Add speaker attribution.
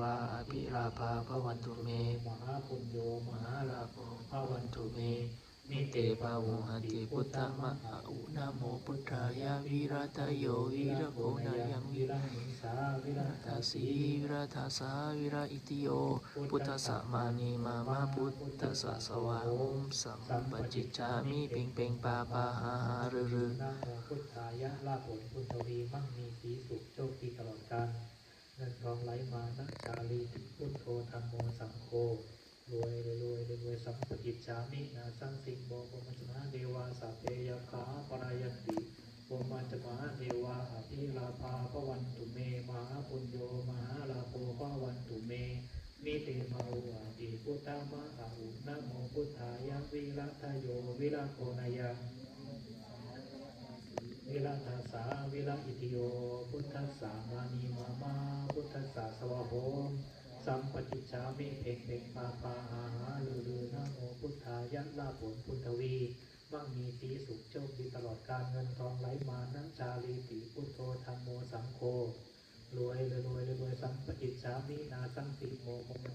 Speaker 1: วาอภิราภาพวันตุเม
Speaker 2: มหาปุญโยมหาลาภ
Speaker 1: พวันตุเมนิเตปาวุหันติพุทธมะอาุนะโมพุทธายาวิรัตโยวิระโกนายังวิรั
Speaker 2: รังหิสาวิรั
Speaker 1: ทาสีวิรัทาสาวิระอิติโยพุทธสสมานีมามาพุทธสสสวาโอมสัมปจิจามิเป่งเป่งปาปาหาหารือรือ
Speaker 2: นะโมพุทธายะลาภผลพุทธวีมั่งมีสีสุขโชคดีตลอดกาล เงินทองไหลมานะชาลีพุทโธธรรมโมสังโฆรวยรวยรวยรวยสัมปติจามินาสังสิงโบปมัจมาเดวาสัพเพยขาปรายันติปมัจมาเดวาอภิลาภาพวันตุเมมหาปุญโยมหาลาโภพวันตุเมนิเตมาอุอาติพุทธามะอาอุนะโมพุทธายะวิรัตโยวิรัตโกนายังวิรัตสาวิรัตอิติโยพุทธัสสามานีม สัมปติชามิเพ่งเพ่งปาปาอาหาลือลือนาโมพุทธายะลาผลพุทธวีมั่งมีสีสุขโชคดีตลอดการเงินทองไหลมานัจาลีติพุทโธธรรมโมสังโฆรวยรวยรวยรวยสัมปติชามินาสังติโมโม